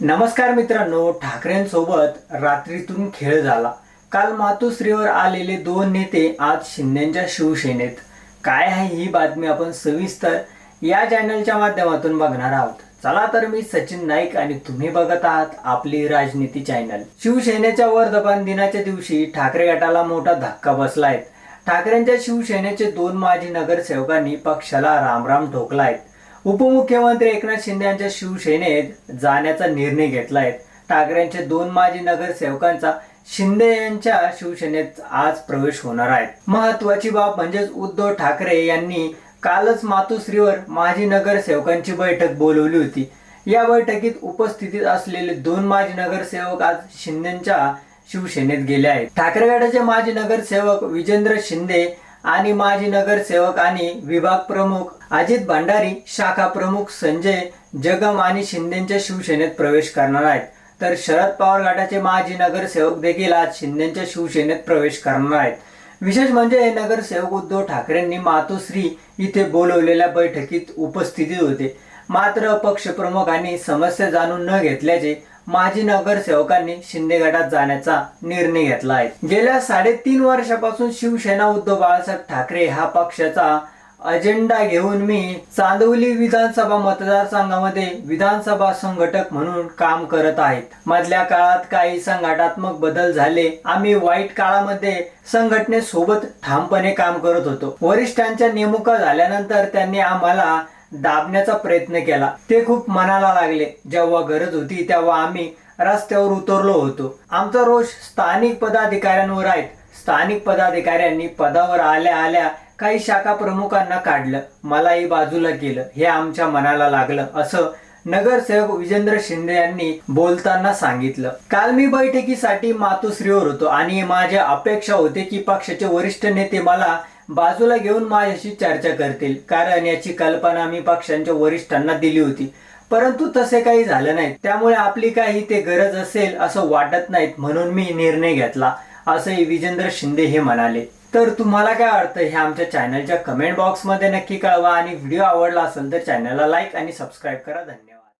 नमस्कार मित्रांनो ठाकरेंसोबत रात्रीतून खेळ झाला. काल मातोश्रीवर आलेले दोन नेते आज शिंदेच्या शिवसेनेत. काय आहे ही बातमी आपण सविस्तर या चॅनलच्या माध्यमातून बघणार आहोत. चला तर मी सचिन नाईक आणि तुम्ही बघत आहात आपली राजनीती चॅनल. शिवसेनेच्या वर्धमान दिनाच्या दिवशी ठाकरे गटाला मोठा धक्का बसलाय. ठाकरेंच्या शिवसेनेचे दोन माजी नगरसेवकांनी पक्षाला रामराम ठोकलायत उपमुख्यमंत्री एकनाथ शिंदे यांच्या शिवसेनेत जाण्याचा निर्णय घेतला आहे ठाकरेंचे दोन माजी नगरसेवकांचा शिंदे यांच्या शिवसेनेत आज प्रवेश होणार आहे. महत्वाची बाब म्हणजेच उद्धव ठाकरे यांनी कालच मातोश्रीवर माजी नगरसेवकांची बैठक बोलवली होती. या बैठकीत उपस्थितीत असलेले दोन माजी नगरसेवक आज शिंदेच्या शिवसेनेत गेले आहेत. ठाकरे गटाचे माजी नगरसेवक विजेंद्र शिंदे आणि माजी नगरसेवक आणि विभाग प्रमुख अजित भंडारी शाखा प्रमुख संजय जगम आणि शिंदेच्या शिवसेनेत प्रवेश करणार आहेत. तर शरद पवार गटाचे माजी नगरसेवक देखील आज शिंदेच्या शिवसेनेत प्रवेश करणार आहेत. विशेष म्हणजे हे नगरसेवक उद्धव ठाकरेंनी मातोश्री इथे बोलवलेल्या बैठकीत उपस्थितीत होते. मात्र पक्षप्रमुखांनी समस्या जाणून न घेतल्याचे माजी नगरसेवकांनी शिंदे गटात जाण्याचा निर्णय घेतला आहे. गेल्या साडेतीन वर्षापासून शिवसेना उद्धव बाळासाहेब ठाकरे हा पक्षाचा अजेंडा घेऊन मी चांदवली विधानसभा मतदारसंघामध्ये विधानसभा संघटक म्हणून काम करत आहेत. मधल्या काळात काही संघटात्मक बदल झाले. आम्ही वाईट काळामध्ये संघटनेसोबत ठामपणे काम करत होतो. वरिष्ठांच्या नेमुका झाल्यानंतर त्यांनी आम्हाला दाबण्याचा प्रयत्न केला. ते खूप मनाला लागले. जेव्हा गरज होती तेव्हा आम्ही रस्त्यावर उतरलो होतो. आमचा रोष स्थानिक पदाधिकाऱ्यांवर आहेत स्थानिक पदाधिकाऱ्यांनी पदावर आल्या आल्या काही शाखा प्रमुखांना काढलं. मलाही बाजूला केलं. हे आमच्या मनाला लागलं. असं नगरसेवक विजेंद्र शिंदे यांनी बोलताना सांगितलं काल मी बैठकीसाठी मातोश्रीवर होतो आणि माझ्या अपेक्षा होते की पक्षाचे वरिष्ठ नेते मला बाजूला घेऊन माझ्याशी चर्चा करतील. कारण याची कल्पना मी पक्षांच्या वरिष्ठांना दिली होती. परंतु तसे काही झालं नाही. त्यामुळे आपली काही ते गरज असेल असं वाटत नाहीत म्हणून मी निर्णय घेतला असंही विजेंद्र शिंदे हे म्हणाले. तर तुम्हाला काय वाटतं? हे आमच्या चॅनलच्या कमेंट बॉक्समध्ये नक्की कळवा आणि व्हिडिओ आवडला असेल तर चॅनलला लाईक आणि सबस्क्राईब करा. धन्यवाद.